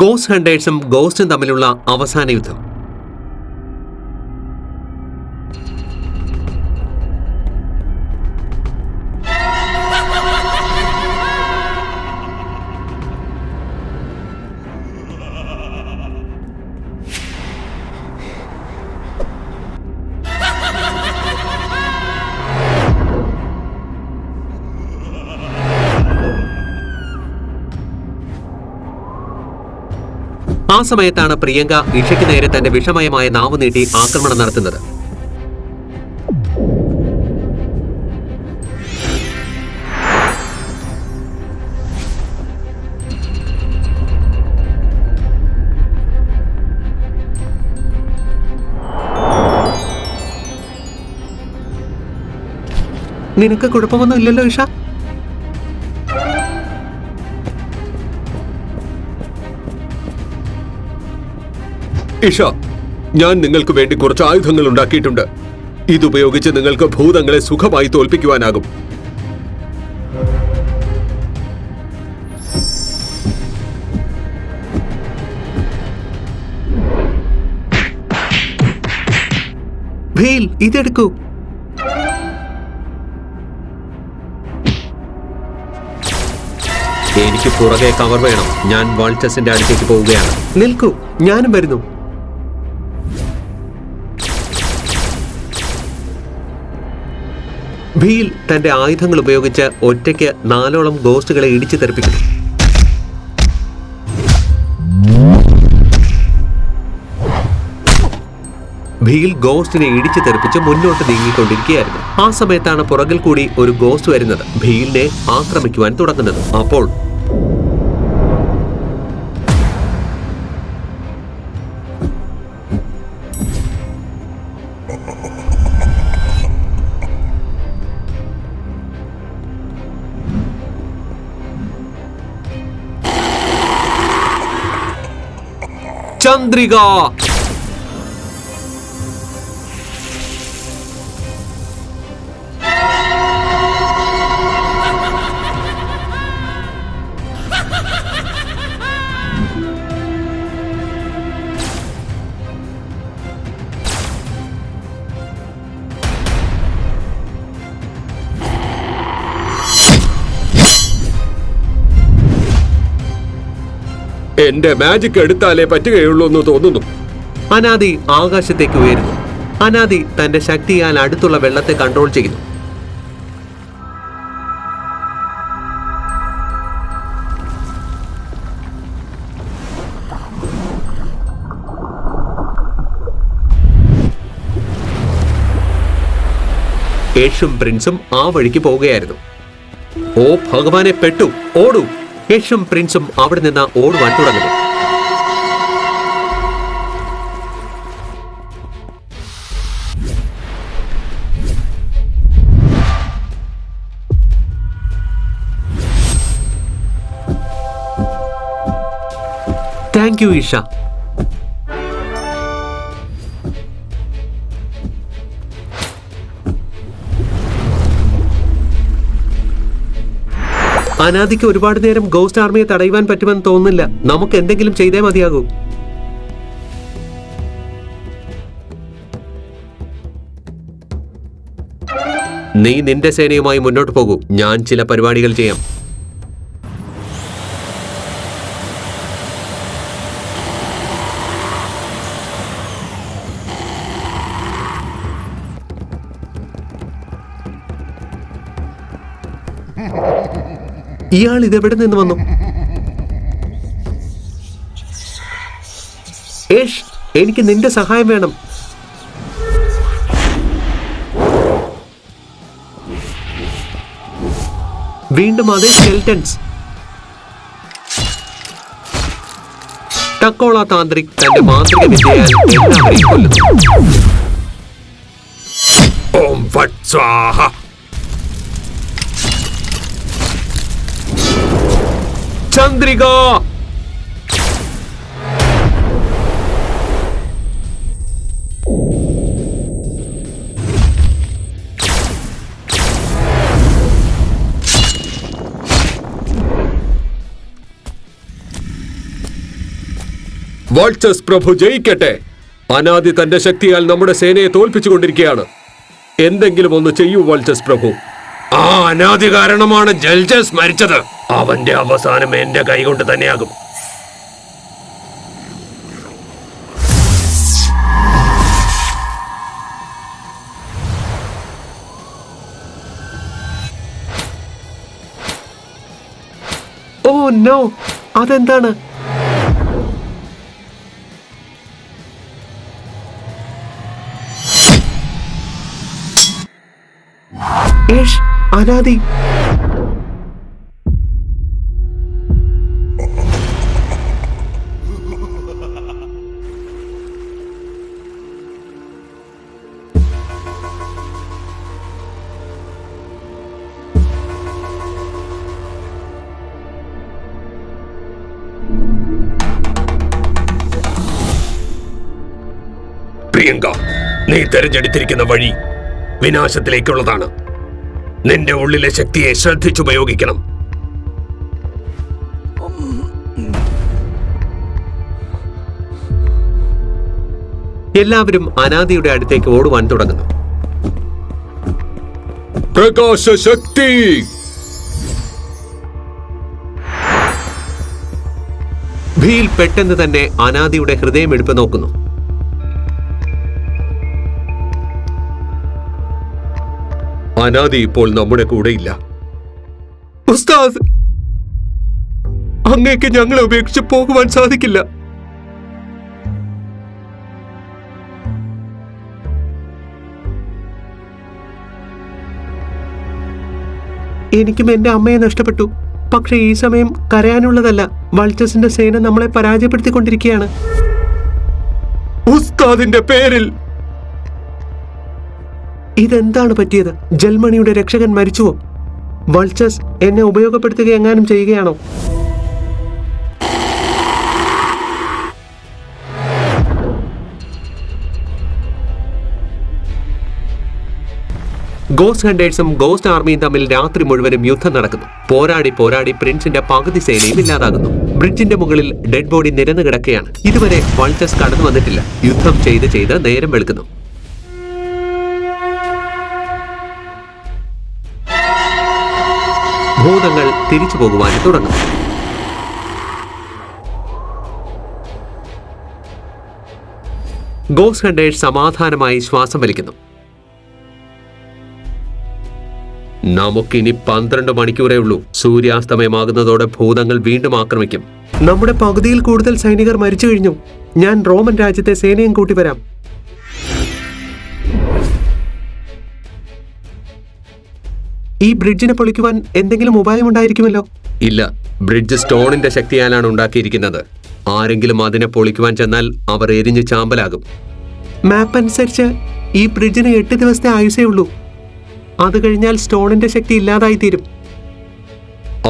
Ghost ഹണ്ടേഴ്സും ഗോസ്റ്റും തമ്മിലുള്ള അവസാന യുദ്ധം. സമയത്താണ് പ്രിയങ്ക ഇഷയ്ക്ക് നേരെ തന്റെ വിഷമയമായ നാവ് നീട്ടി ആക്രമണം നടത്തുന്നത്. നിനക്ക് കുഴപ്പമൊന്നും ഇല്ലല്ലോ ഇഷ. ഇഷ ഞാൻ നിങ്ങൾക്ക് വേണ്ടി കുറച്ച് ആയുധങ്ങൾ ഉണ്ടാക്കിയിട്ടുണ്ട്. ഇതുപയോഗിച്ച് നിങ്ങൾക്ക് ഭൂതങ്ങളെ സുഖമായി തോൽപ്പിക്കുവാനാകും. ഭീൽ ഇതെടുക്കൂ. എനിക്ക് പുറകെ കവർ വേണം. ഞാൻ വാൾച്ചസിന്റെ അടുത്തേക്ക് പോവുകയാണ്. നിൽക്കൂ ഞാനും വരുന്നു. ഭീൽ തന്റെ ആയുധങ്ങൾ ഉപയോഗിച്ച് ഒറ്റയ്ക്ക് നാലോളം ഗോസ്റ്റുകളെ ഇടിച്ചു തെറിപ്പിക്കുന്നു. ഭീൽ ഗോസ്റ്റിനെ ഇടിച്ചു തെറിപ്പിച്ച് മുന്നോട്ട് നീങ്ങിക്കൊണ്ടിരിക്കുകയായിരുന്നു. ആ സമയത്താണ് പുറകിൽ കൂടി ഒരു ഗോസ്റ്റ് വരുന്നത്. ഭീലിനെ ആക്രമിക്കുവാൻ തുടങ്ങുന്നത്. അപ്പോൾ ചന്ദ്രിക എന്റെ മാജിക് എടുത്താലേ പറ്റുകയുള്ളൂ എന്ന് തോന്നുന്നു. അനാദി ആകാശത്തേക്ക് ഉയരുന്നു. അനാദി തന്റെ ശക്തിയാൽ അടുത്തുള്ള വെള്ളത്തെ കൺട്രോൾ ചെയ്യുന്നു. യേശും പ്രിൻസും ആ വഴിക്ക് പോവുകയായിരുന്നു ഓ ഭഗവാനെ പെട്ടു. ഓടൂ. യേഷും പ്രിൻസും അവിടെ നിന്ന് ഓടുവാൻ തുടങ്ങുന്നു. താങ്ക് യു ഇഷ അനാദിക്ക് ഒരുപാട് നേരം ഗോസ്റ്റ് ആർമിയെ തടയുവാൻ പറ്റുമെന്ന് തോന്നുന്നില്ല. നമുക്ക് എന്തെങ്കിലും ചെയ്തേ മതിയാകൂ. നീ നിന്റെ സേനയുമായി മുന്നോട്ട് പോകൂ. ഞാൻ ചില പരിപാടികൾ ചെയ്യാം. ഇയാൾ ഇതെവിടെ നിന്ന് വന്നു? ഏഷ് എനിക്ക് നിന്റെ സഹായം വേണം. വീണ്ടും അതേ സ്കെൽറ്റൻസ് ടക്കോള താന്ത്രിക് തന്റെ മാന്ത്രിക വിദ്യയാൽ ഓം ഫട്ട് സ്വാഹ ചന്ദ്രിക വാൾച്ചസ് പ്രഭു ജയിക്കട്ടെ. അനാദി തന്റെ ശക്തിയാൽ നമ്മുടെ സേനയെ തോൽപ്പിച്ചുകൊണ്ടിരിക്കുകയാണ്. എന്തെങ്കിലും ഒന്ന് ചെയ്യൂ വാൾച്ചസ് പ്രഭു. ആ അനാദി കാരണമാണ് ജൽജസ് മരിച്ചത്. അവന്റെ അവസാനം എന്റെ കൈകൊണ്ട് തന്നെയാകും. Oh no. അതെന്താണ്? അനാദി. പ്രിയങ്ക നീ തെരഞ്ഞെടുത്തിരിക്കുന്ന വഴി വിനാശത്തിലേക്കുള്ളതാണ്. നിന്റെ ഉള്ളിലെ ശക്തിയെ ശ്രദ്ധിച്ചുപയോഗിക്കണം. എല്ലാവരും അനാദിയുടെ അടുത്തേക്ക് ഓടുവാൻ തുടങ്ങുന്നു. പ്രകാശശക്തി! ഭീൽ പെട്ടെന്ന് തന്നെ അനാദിയുടെ ഹൃദയം എടുപ്പ് നോക്കുന്നു അനാദി ഇപ്പോൾ നമ്മുടെ കൂടെയില്ല ഉസ്താദ് അങ്ങേക്ക് ഞങ്ങളെ ഉപേക്ഷിച്ച് പോകുവാൻ സാധിക്കില്ല. എനിക്കും എന്റെ അമ്മയെ നഷ്ടപ്പെട്ടു. പക്ഷെ ഈ സമയം കരയാനുള്ളതല്ല. വൾച്ചസിന്റെ സേന നമ്മളെ പരാജയപ്പെടുത്തിക്കൊണ്ടിരിക്കുകയാണ്. ഉസ്താദിന്റെ പേരിൽ ഇതെന്താണ് പറ്റിയത്? ജൽമണിയുടെ രക്ഷകൻ മരിച്ചുവോ? വൾച്ചസ് എന്നെ ഉപയോഗപ്പെടുത്തുക എങ്ങാനും ചെയ്യുകയാണോ? ഗോസ്റ്റ് ഹണ്ടേഴ്സും ഗോസ്റ്റ് ആർമിയും തമ്മിൽ രാത്രി മുഴുവനും യുദ്ധം നടക്കുന്നു. പോരാടി പോരാടി പ്രിൻസിന്റെ പകുതി സേനയും ഇല്ലാതാകുന്നു. ബ്രിഡ്ജിന്റെ മുകളിൽ ഡെഡ് ബോഡി നിരന്നു കിടക്കുകയാണ്. ഇതുവരെ വൾച്ചസ് കടന്നു വന്നിട്ടില്ല. യുദ്ധം ചെയ്ത് ചെയ്ത് നേരം വെളുക്കുന്നു. ഭൂതങ്ങൾ തിരിച്ചു പോകുവാൻ തുടങ്ങും. ഗോസ് ഹണ്ടേഴ്സ് സമാധാനമായി ശ്വാസം വലിക്കുന്നു. നമുക്കിനി പന്ത്രണ്ട് മണിക്കൂറേ ഉള്ളൂ. സൂര്യാസ്തമയമാകുന്നതോടെ ഭൂതങ്ങൾ വീണ്ടും ആക്രമിക്കും. നമ്മുടെ പകുതിയിൽ കൂടുതൽ സൈനികർ മരിച്ചു കഴിഞ്ഞു. ഞാൻ റോമൻ രാജ്യത്തെ സേനയും കൂട്ടി വരാം. ഈ ബ്രിഡ്ജിനെ പൊളിക്കുവാൻ എന്തെങ്കിലും ഉപായം ഉണ്ടായിരിക്കുമല്ലോ? ഇല്ല. ബ്രിഡ്ജ് സ്റ്റോണിന്റെ ശക്തിയാലാണ് ഉണ്ടാക്കിയിരിക്കുന്നത്. ആരെങ്കിലും അതിനെ പൊളിക്കുവാൻ ചെന്നാൽ അവർ എരിഞ്ഞ് ചാമ്പലാകും. മാപ്പ് അനുസരിച്ച് ഈ ബ്രിഡ്ജിന് എട്ട് ദിവസത്തെ ആയുസേ ഉള്ളൂ. അത് കഴിഞ്ഞാൽ സ്റ്റോണിന്റെ ശക്തി ഇല്ലാതായി തീരും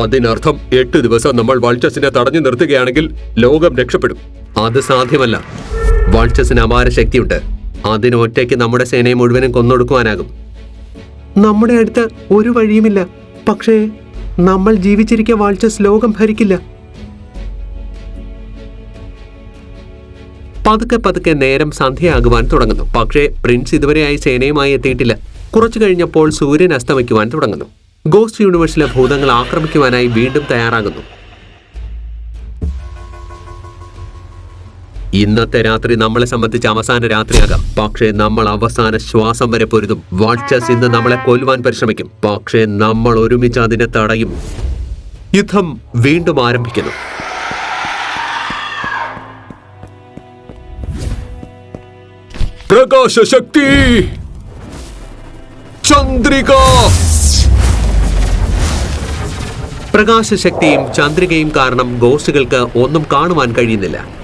അതിനർത്ഥം എട്ട് ദിവസം നമ്മൾ വാൾച്ചസിനെ തടഞ്ഞു നിർത്തുകയാണെങ്കിൽ ലോകം രക്ഷപ്പെടും. അത് സാധ്യമല്ല. വാൾച്ചസിന് അപാര ശക്തിയുണ്ട്. അതിന് ഒറ്റയ്ക്ക് നമ്മുടെ സേനയെ മുഴുവനും കൊന്നൊടുക്കുവാനാകും. നമ്മുടെ അടുത്ത് ഒരു വഴിയുമില്ല. പക്ഷേ നമ്മൾ ജീവിച്ചിരിക്കെ വാഴ്ച ശ്ലോകം ഭരിക്കില്ല. പതുക്കെ പതുക്കെ നേരം സന്ധ്യയാകുവാൻ തുടങ്ങുന്നു. പക്ഷേ പ്രിൻസ് ഇതുവരെയായി സേനയുമായി എത്തിയിട്ടില്ല. കുറച്ചു കഴിഞ്ഞപ്പോൾ സൂര്യൻ അസ്തമിക്കുവാൻ തുടങ്ങുന്നു. ഗോസ്റ്റ് യൂണിവേഴ്സിലെ ഭൂതങ്ങൾ ആക്രമിക്കുവാനായി വീണ്ടും തയ്യാറാകുന്നു. ഇന്നത്തെ രാത്രി നമ്മളെ സംബന്ധിച്ച് അവസാന രാത്രിയാകാം. പക്ഷേ നമ്മൾ അവസാന ശ്വാസം വരെ പൊരുതും. വാൾച്ചസ് ഇന്ന് നമ്മളെ കൊല്ലുവാൻ പരിശ്രമിക്കും. പക്ഷേ നമ്മൾ ഒരുമിച്ച് അതിനെ തടയും. യുദ്ധം വീണ്ടും ആരംഭിക്കുന്നു. പ്രകാശശക്തി! ചന്ദ്രിക! പ്രകാശശക്തിയും ചന്ദ്രികയും കാരണം ഗോസ്റ്റുകൾക്ക് ഒന്നും കാണുവാൻ കഴിയുന്നില്ല.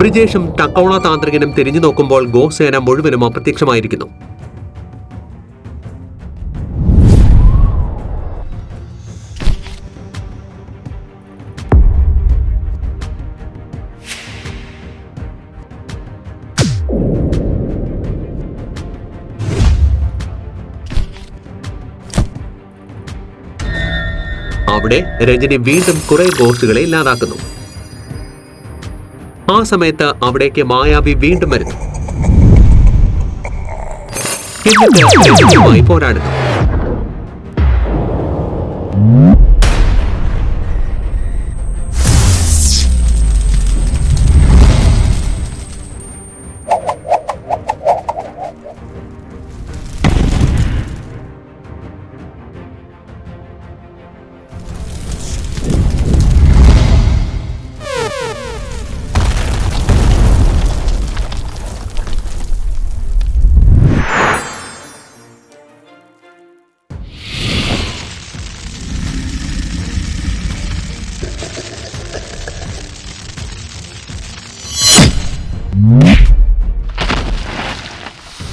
ബ്രിജേഷും ടക്കോള താന്ത്രികനും തിരിഞ്ഞു നോക്കുമ്പോൾ ഗോസേന മുഴുവനും അപ്രത്യക്ഷമായിരിക്കുന്നു. അവിടെ രജനി വീണ്ടും കുറെ ഗോസുകളെ ഇല്ലാതാക്കുന്നു. ആ സമയത്ത് അവിടേക്ക് മായാവി വീണ്ടും വരുന്നു. പോരാടുന്നു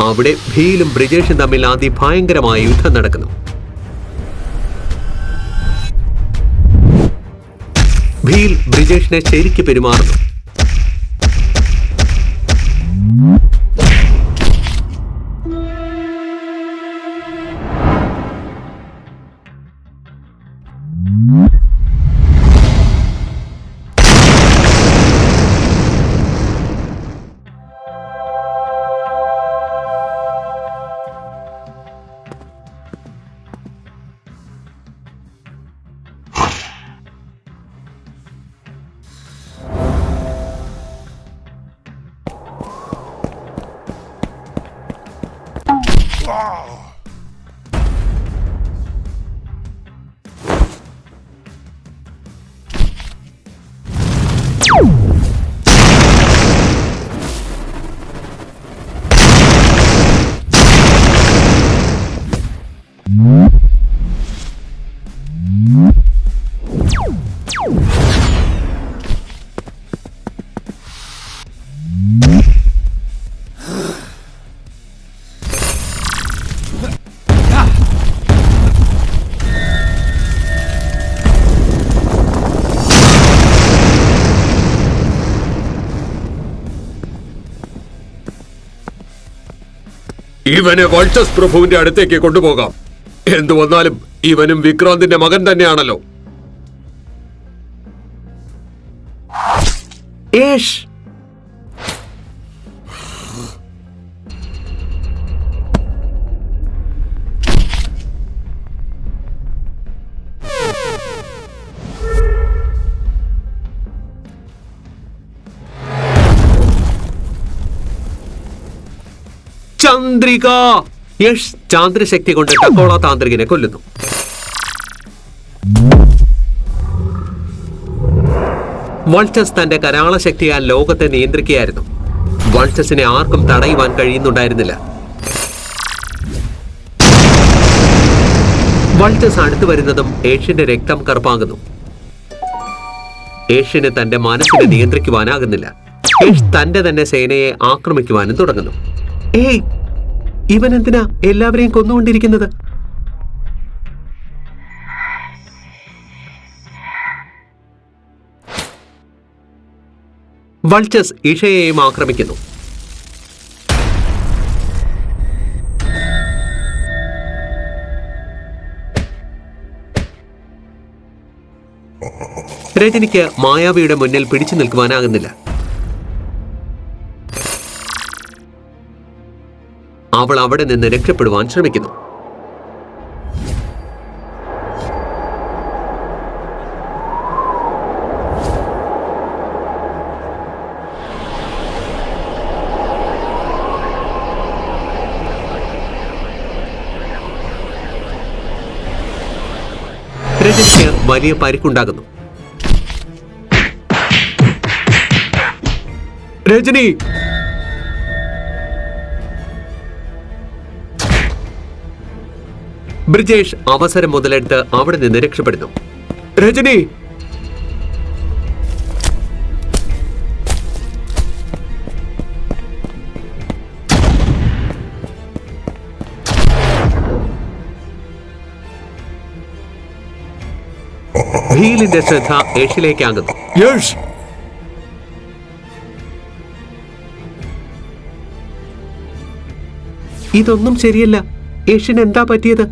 അവിടെ ഭീലും ബ്രിജേഷും തമ്മിൽ അതിഭയങ്കരമായ യുദ്ധം നടക്കുന്നു. ഭീൽ ബ്രിജേഷിനെ ശരിക്ക് പെരുമാറുന്നു. ഇവനെ വൾട്ടസ് പ്രഭുവിന്റെ അടുത്തേക്ക് കൊണ്ടുപോകാം. എന്തു വന്നാലും ഇവനും വിക്രാന്തിന്റെ മകൻ തന്നെയാണല്ലോ. ഏഷ് ചന്ദ്രിക. യഷ് ചാന്ദ്രശക്തി കൊണ്ട് ടക്കോള താന്ത്രികനെ കൊല്ലുന്നു. വൾച്ചസ് തന്റെ കരാള ശക്തിയാൽ ലോകത്തെ നിയന്ത്രിക്കുകയായിരുന്നു. വൾച്ചസിനെ ആർക്കും തടയുവാൻ കഴിയുന്നുണ്ടായിരുന്നില്ല. വൾച്ചസ് അടുത്തു വരുന്നതും ഏഷ്യന്റെ രക്തം കറുപ്പാകുന്നു. ഏഷ്യന് തന്റെ മനസ്സിനെ നിയന്ത്രിക്കുവാനാകുന്നില്ല. ഏഷ് തന്റെ തന്നെ സേനയെ ആക്രമിക്കുവാനും തുടങ്ങുന്നു. ഏയ് ഇവൻ എന്തിനാ എല്ലാവരെയും കൊന്നുകൊണ്ടിരിക്കുന്നത്? വൾച്ചസ് ഇഷയെയും ആക്രമിക്കുന്നു. രജനിക്ക് മായാവിയുടെ മുന്നിൽ പിടിച്ചു നിൽക്കുവാനാകുന്നില്ല. അവൾ അവിടെ നിന്ന് രക്ഷപ്പെടുവാൻ ശ്രമിക്കുന്നു. വലിയ പരിക്കുണ്ടാകുന്നു രജനി ബ്രിജേഷ് അവസരം മുതലെടുത്ത് അവിടെ നിന്ന് രക്ഷപ്പെടുന്നു. രജനി! ഭീലിന്റെ ശ്രദ്ധ ഏഷ്യയിലേക്കാകുന്നു യഷ് ഇതൊന്നും ശരിയല്ല. ഏഷ്യന് എന്താ പറ്റിയത്?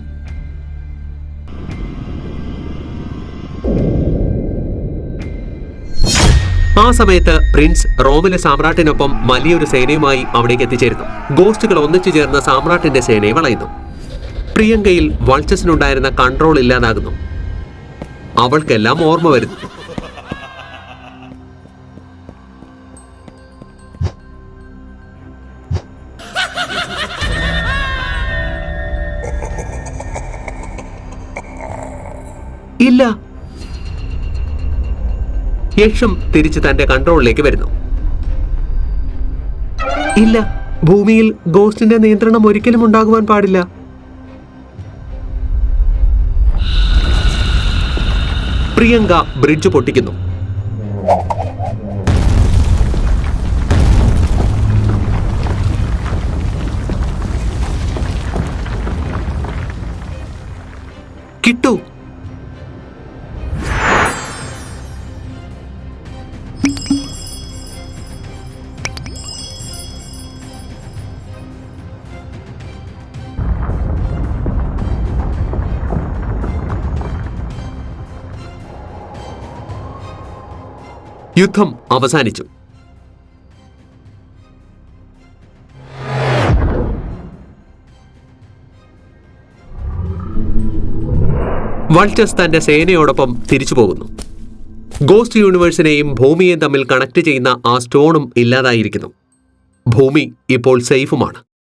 ആ സമയത്ത് പ്രിൻസ് റോമിലെ സാമ്രാട്ടിനൊപ്പം വലിയൊരു സേനയുമായി അവിടേക്ക് എത്തിച്ചേരുന്നു. ഗോസ്റ്റുകൾ ഒന്നിച്ചു ചേർന്ന സാമ്രാട്ടിന്റെ സേനയെ വളയുന്നു. പ്രിയങ്കയിൽ വൾച്ചസിനുണ്ടായിരുന്ന കൺട്രോൾ ഇല്ലാതാകുന്നു. അവൾക്കെല്ലാം ഓർമ്മ വരുന്നു. ഇല്ല യക്ഷം തിരിച്ച് തന്റെ കൺട്രോളിലേക്ക് വരുന്നു. ഇല്ല ഭൂമിയിൽ ഗോസ്റ്റിന്റെ നിയന്ത്രണം ഒരിക്കലും ഉണ്ടാകുവാൻ പാടില്ല. പ്രിയങ്ക ബ്രിഡ്ജ് പൊട്ടിക്കുന്നു. യുദ്ധം അവസാനിച്ചു. വൾച്ചസ് തന്റെ സേനയോടൊപ്പം തിരിച്ചു പോകുന്നു. ഗോസ്റ്റ് യൂണിവേഴ്സിനെയും ഭൂമിയെയും തമ്മിൽ കണക്ട് ചെയ്യുന്ന ആ സ്റ്റോണും ഇല്ലാതായിരിക്കുന്നു. ഭൂമി ഇപ്പോൾ സേഫുമാണ്.